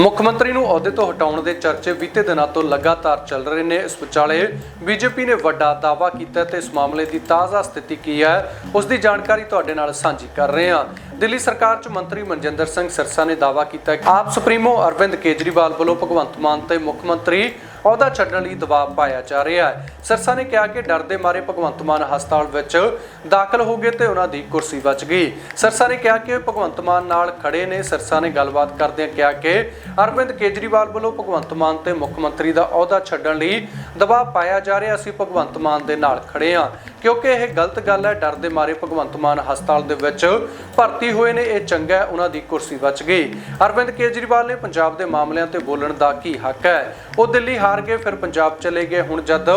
ਮੁੱਖ ਮੰਤਰੀ ਨੂੰ ਅਹੁਦੇ ਤੋਂ ਹਟਾਉਣ ਦੇ ਚਰਚੇ ਬੀਤੇ ਦਿਨਾਂ ਤੋਂ ਲਗਾਤਾਰ ਚੱਲ ਰਹੇ ਨੇ। ਇਸ ਵਿਚਾਲੇ ਬੀਜੇਪੀ ਨੇ ਵੱਡਾ ਦਾਅਵਾ ਕੀਤਾ ਤੇ ਇਸ ਮਾਮਲੇ ਦੀ ਤਾਜ਼ਾ ਸਥਿਤੀ ਕੀ ਹੈ, ਉਸ ਦੀ ਜਾਣਕਾਰੀ ਤੁਹਾਡੇ ਨਾਲ ਸਾਂਝੀ ਕਰ ਰਹੇ ਹਾਂ। ਦਿੱਲੀ ਸਰਕਾਰ 'ਚ ਮੰਤਰੀ ਮਨਜਿੰਦਰ ਸਿੰਘ ਸਿਰਸਾ ਨੇ ਦਾਅਵਾ ਕੀਤਾ ਕਿ ਆਪ ਸੁਪਰੀਮੋ ਅਰਵਿੰਦ ਕੇਜਰੀਵਾਲ ਵੱਲੋਂ ਭਗਵੰਤ ਮਾਨ ਤੇ ਮੁੱਖ ਮੰਤਰੀ ਅਹੁਦਾ ਛੱਡਣ ਲਈ ਦਬਾਅ ਪਾਇਆ ਜਾ ਰਿਹਾ ਹੈ। ਸਿਰਸਾ ਨੇ ਕਿਹਾ ਕਿ ਡਰ ਦੇ ਮਾਰੇ ਭਗਵੰਤ ਮਾਨ ਹਸਪਤਾਲ ਵਿੱਚ ਦਾਖਲ ਹੋ ਗਏ ਤੇ ਉਹਨਾਂ ਦੀ ਕੁਰਸੀ ਬਚ ਗਈ। ਸਿਰਸਾ ਨੇ ਕਿਹਾ ਕਿ ਭਗਵੰਤ ਮਾਨ ਨਾਲ ਖੜੇ ਨੇ। ਸਿਰਸਾ ਨੇ ਗੱਲਬਾਤ ਕਰਦਿਆਂ ਕਿਹਾ ਕਿ ਅਰਵਿੰਦ ਕੇਜਰੀਵਾਲ ਵੱਲੋਂ ਭਗਵੰਤ ਮਾਨ ਤੇ ਮੁੱਖ ਮੰਤਰੀ ਦਾ ਅਹੁਦਾ ਛੱਡਣ ਲਈ ਦਬਾਅ ਪਾਇਆ ਜਾ ਰਿਹਾ। ਅਸੀਂ ਭਗਵੰਤ ਮਾਨ ਦੇ ਨਾਲ ਖੜੇ ਹਾਂ। ਕਿਉਂਕਿ ਇਹ ਗਲਤ ਗੱਲ ਹੈ। ਡਰ ਦੇ ਮਾਰੇ ਭਗਵੰਤ ਮਾਨ ਹਸਪਤਾਲ ਦੇ ਵਿੱਚ ਭਰਤੀ ਹੋਏ ਨੇ। ਇਹ ਚੰਗਾ ਹੈ। ਉਹਨਾਂ ਦੀ ਕੁਰਸੀ ਬਚ ਗਈ। ਅਰਵਿੰਦ ਕੇਜਰੀਵਾਲ ਨੇ ਪੰਜਾਬ ਦੇ ਮਾਮਲਿਆਂ ਤੇ ਬੋਲਣ ਦਾ ਕੀ ਹੱਕ ਹੈ? ਉਹ ਦਿੱਲੀ ਹਾਰ ਕੇ ਫਿਰ ਪੰਜਾਬ ਚਲੇ ਗਏ। ਹੁਣ ਜਦ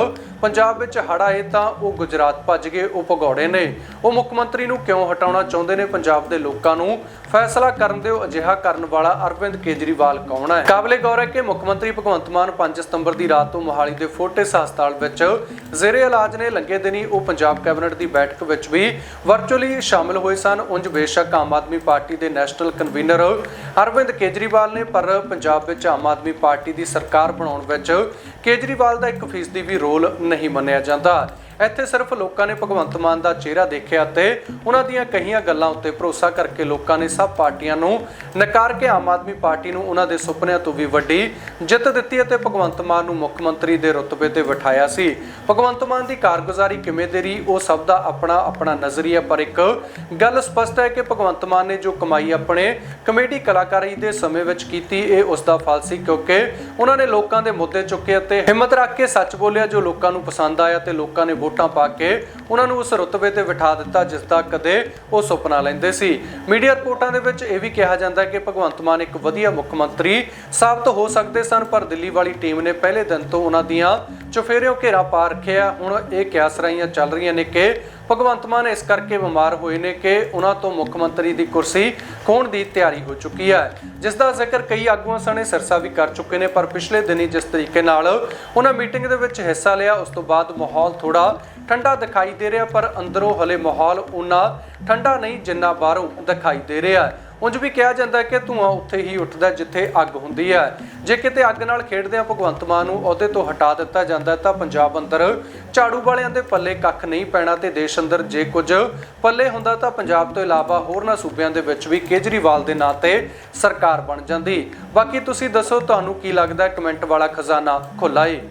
ਪੰਜਾਬ ਵਿੱਚ ਹੜ੍ਹ ਆਏ ਤਾਂ ਉਹ ਗੁਜਰਾਤ ਭੱਜ ਗਏ, ਉਹ ਭਗੌੜੇ ਨੇ। ਉਹ ਮੁੱਖ ਮੰਤਰੀ ਨੂੰ ਕਿਉਂ ਹਟਾਉਣਾ ਚਾਹੁੰਦੇ ਨੇ ਪੰਜਾਬ ਦੇ ਲੋਕਾਂ ਨੂੰ? ਫੈਸਲਾ ਕਰਨ ਦਿਓ, ਅਜਿਹਾ ਕਰਨ ਵਾਲਾ ਅਰਵਿੰਦ ਕੇਜਰੀਵਾਲ ਕੌਣ ਹੈ? ਕਾਬਲੇ ਗੌਰ ਹੈ ਕਿ ਮੁੱਖ ਮੰਤਰੀ ਭਗਵੰਤ ਮਾਨ 5 ਸਤੰਬਰ ਦੀ ਰਾਤ ਤੋਂ ਮੋਹਾਲੀ ਦੇ ਫੋਰਟਿਸ ਹਸਪਤਾਲ ਵਿੱਚ ਜ਼ੇਰੇ ਇਲਾਜ ਨੇ ਲੰਗੇ ਦਿਨੀ ਉਹ ਪੰਜਾਬ ਕੈਬਨਿਟ ਦੀ ਬੈਠਕ ਵਿੱਚ ਵੀ ਵਰਚੁਅਲੀ ਸ਼ਾਮਲ ਹੋਏ ਸਨ। ਉਂਝ ਬੇਸ਼ੱਕ ਆਮ ਆਦਮੀ ਪਾਰਟੀ ਦੇ ਨੈਸ਼ਨਲ ਕਨਵੀਨਰ ਅਰਵਿੰਦ ਕੇਜਰੀਵਾਲ ਨੇ, ਪਰ ਪੰਜਾਬ ਵਿੱਚ ਆਮ ਆਦਮੀ ਪਾਰਟੀ ਦੀ ਸਰਕਾਰ ਬਣਾਉਣ ਵਿੱਚ ਕੇਜਰੀਵਾਲ ਦਾ 1% ਵੀ ਰੋਲ ਨਹੀਂ ਮੰਨਿਆ ਜਾਂਦਾ। ਇੱਥੇ ਸਿਰਫ ਲੋਕਾਂ ਨੇ ਭਗਵੰਤ ਮਾਨ ਦਾ ਚਿਹਰਾ ਦੇਖਿਆ ਤੇ ਉਹਨਾਂ ਦੀਆਂ ਕਹੀਆਂ ਗੱਲਾਂ ਉੱਤੇ ਭਰੋਸਾ ਕਰਕੇ ਲੋਕਾਂ ਨੇ ਸਭ ਪਾਰਟੀਆਂ ਨੂੰ ਨਕਾਰ ਕੇ ਆਮ ਆਦਮੀ ਪਾਰਟੀ ਨੂੰ ਉਹਨਾਂ ਦੇ ਸੁਪਨਿਆਂ ਤੋਂ ਵੀ ਵੱਡੀ ਜਿੱਤ ਦਿੱਤੀ ਅਤੇ ਭਗਵੰਤ ਮਾਨ ਨੂੰ ਮੁੱਖ ਮੰਤਰੀ ਦੇ ਰੁਤਬੇ ਤੇ ਬਿਠਾਇਆ ਸੀ। ਭਗਵੰਤ ਮਾਨ ਦੀ ਕਾਰਗੁਜ਼ਾਰੀ ਕਿਵੇਂ ਦੇ ਰਹੀ, ਉਹ ਸਭ ਦਾ ਆਪਣਾ ਆਪਣਾ ਨਜ਼ਰੀਆ, ਪਰ ਇੱਕ ਗੱਲ ਸਪਸ਼ਟ ਹੈ ਕਿ ਭਗਵੰਤ ਮਾਨ ਨੇ ਜੋ ਕਮਾਈ ਆਪਣੇ ਕਮੇਡੀ ਕਲਾਕਾਰੀ ਦੇ ਸਮੇਂ ਵਿੱਚ ਕੀਤੀ, ਇਹ ਉਸ ਦਾ ਫਲ ਸੀ ਕਿਉਂਕਿ ਉਹਨਾਂ ਨੇ ਲੋਕਾਂ ਦੇ ਮੁੱਦੇ ਚੁੱਕੇ ਅਤੇ ਹਿੰਮਤ ਰੱਖ ਕੇ ਸੱਚ ਬੋਲਿਆ ਜੋ ਲੋਕਾਂ ਨੂੰ ਪਸੰਦ ਆਇਆ ਤੇ ਲੋਕਾਂ ਨੇ ਵੋਟਾਂ ਪਾ ਕੇ ਉਹਨਾਂ ਨੂੰ ਉਸ ਰੁਤਬੇ ਤੇ ਬਿਠਾ ਦਿੱਤਾ, ਜਿਸ ਦਾ ਕਦੇ ਉਹ ਸੁਪਨਾ ਲੈਂਦੇ ਸੀ। ਮੀਡੀਆ ਰਿਪੋਰਟਾਂ ਦੇ ਵਿੱਚ ਇਹ ਵੀ ਕਿਹਾ ਜਾਂਦਾ ਹੈ ਕਿ ਭਗਵੰਤ ਮਾਨ ਇੱਕ ਵਧੀਆ ਮੁੱਖ ਮੰਤਰੀ ਸਾਬਤ ਹੋ ਸਕਦੇ ਸਨ, ਪਰ ਦਿੱਲੀ ਵਾਲੀ ਟੀਮ ਨੇ ਪਹਿਲੇ ਦਿਨ ਤੋਂ ਉਹਨਾਂ ਦੀਆਂ ਚੁਫੇਰਿਓਂ ਘੇਰਾ ਪਾ ਰੱਖਿਆ। ਹੁਣ ਇਹ ਕਿਆਸ ਰਾਈਆਂ ਚੱਲ ਰਹੀਆਂ ਨੇ ਕਿ ਭਗਵੰਤ ਮਾਨ ਇਸ ਕਰਕੇ ਬਿਮਾਰ ਹੋਏ ਨੇ ਕਿ ਉਹਨਾਂ ਤੋਂ ਮੁੱਖ ਮੰਤਰੀ ਦੀ ਕੁਰਸੀ ਖੋਣ ਦੀ ਤਿਆਰੀ ਹੋ ਚੁੱਕੀ ਹੈ। ਜਿਸ ਦਾ ਜ਼ਿਕਰ ਕਈ ਆਗੂਆਂ ਸਣੇ ਸਿਰਸਾ ਵੀ ਕਰ ਚੁੱਕੇ ਨੇ, ਪਰ ਪਿਛਲੇ ਦਿਨੀ ਜਿਸ ਤਰੀਕੇ ਨਾਲ ਉਹਨਾਂ ਮੀਟਿੰਗ ਦੇ ਵਿੱਚ ਹਿੱਸਾ ਲਿਆ, ਉਸ ਤੋਂ ਬਾਅਦ ਮਾਹੌਲ ਥੋੜਾ ਠੰਡਾ ਦਿਖਾਈ ਦੇ ਰਿਹਾ, ਪਰ ਅੰਦਰੋਂ ਹਲੇ ਮਾਹੌਲ ਉਨਾ ਠੰਡਾ ਨਹੀਂ ਜਿੰਨਾ ਬਾਹਰੋਂ ਦਿਖਾਈ ਦੇ ਰਿਹਾ। ਹੈ ਉਂਝ ਵੀ ਕਿਹਾ ਜਾਂਦਾ ਕਿ ਧੂਆਂ ਉੱਥੇ ਹੀ ਉੱਠਦਾ ਜਿੱਥੇ ਅੱਗ ਹੁੰਦੀ ਹੈ। ਜੇ ਕਿਤੇ ਅੱਗ ਨਾਲ ਖੇਡਦਿਆਂ ਭਗਵੰਤ ਮਾਨ ਨੂੰ ਅਹੁਦੇ ਤੋਂ ਹਟਾ ਦਿੱਤਾ ਜਾਂਦਾ ਤਾਂ ਪੰਜਾਬ ਅੰਦਰ ਝਾੜੂ ਵਾਲਿਆਂ ਦੇ ਪੱਲੇ ਕੱਖ ਨਹੀਂ ਪੈਣਾ ਤੇ ਦੇਸ਼ ਅੰਦਰ ਜੇ ਕੁਝ ਪੱਲੇ ਹੁੰਦਾ ਤਾਂ ਪੰਜਾਬ ਤੋਂ ਇਲਾਵਾ ਹੋਰਨਾਂ ਸੂਬਿਆਂ ਦੇ ਵਿੱਚ ਵੀ ਕੇਜਰੀਵਾਲ ਦੇ ਨਾਂ ਤੇ ਸਰਕਾਰ ਬਣ ਜਾਂਦੀ। ਬਾਕੀ ਤੁਸੀਂ ਦੱਸੋ, ਤੁਹਾਨੂੰ ਕੀ ਲੱਗਦਾ? ਕਮੈਂਟ ਵਾਲਾ ਖਜ਼ਾਨਾ ਖੁੱਲਾ ਏ।